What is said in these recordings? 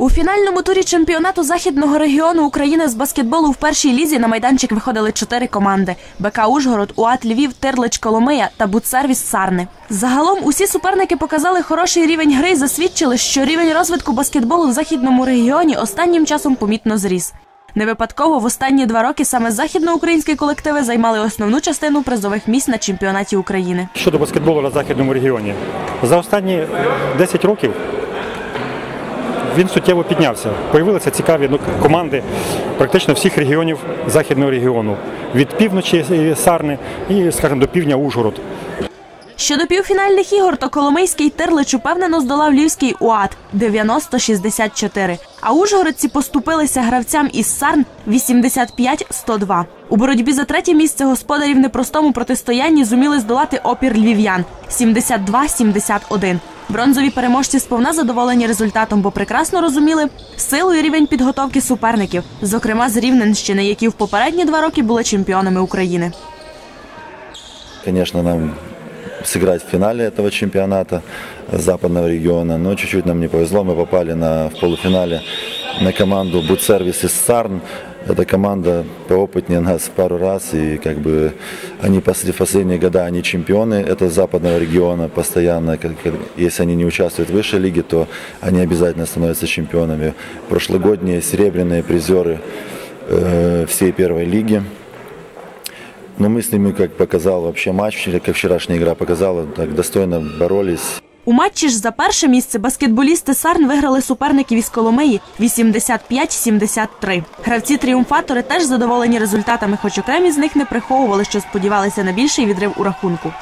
У фінальному турі чемпіонату західного регіону України з баскетболу в першій лізі на майданчик виходили чотири команди: БК Ужгород, УАТ Львів, Тирлич Коломия та Бутсервіс Сарни. Загалом усі суперники показали хороший рівень гри і засвідчили, що рівень розвитку баскетболу в західному регіоні останнім часом помітно зріс. Не випадково в останні два роки саме західноукраїнські колективи займали основну частину призових місць на чемпіонаті України. Щодо баскетболу на західному регіоні, за останні 10 років він суттєво піднявся. Появилися цікаві ну, команди практично всіх регіонів західного регіону. Від півночі Сарни і, скажімо, до півдня Ужгород. Щодо півфінальних ігор, то Коломийський Тирлич упевнено здолав львівський УАТ 90-64. А ужгородці поступилися гравцям із Сарн 85-102. У боротьбі за третє місце господарів непростому протистоянні зуміли здолати опір львів'ян 72-71. Бронзові переможці сповна задоволені результатом, бо прекрасно розуміли силу і рівень підготовки суперників, зокрема з Рівненщини, які в попередні два роки були чемпіонами України. Конечно, нам сыграть в финале этого чемпионата западного региона, но чуть-чуть нам не повезло, мы попали на, в полуфинале на команду Бутсервис из Сарн. Эта команда поопытнее нас в пару раз, и как бы они после последние года они чемпионы этого западного региона постоянно. если они не участвуют в высшей лиге, то они обязательно становятся чемпионами. Прошлогодние серебряные призеры э, всей первой лиги. Но мы с ними, как показал вообще матч, как вчерашняя игра показала, так достойно боролись. У матчі ж за перше місце баскетболісти Сарн виграли суперників із Коломиї 85-73. Гравці-тріумфатори теж задоволені результатами, хоч окремі з них не приховували, що сподівалися на більший відрив у рахунку.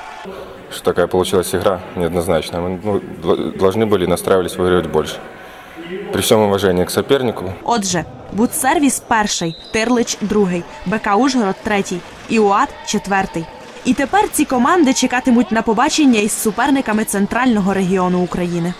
Что такая получилась игра, неоднозначно. Мы ну, дл- должны были настраивались выигрывать больше. При всем уважении к сопернику, Отже, Бутсервіс перший, Тирлич другий, БК Ужгород третій і УАТ четвертий. І тепер ці команди чекатимуть на побачення із суперниками центрального регіону України.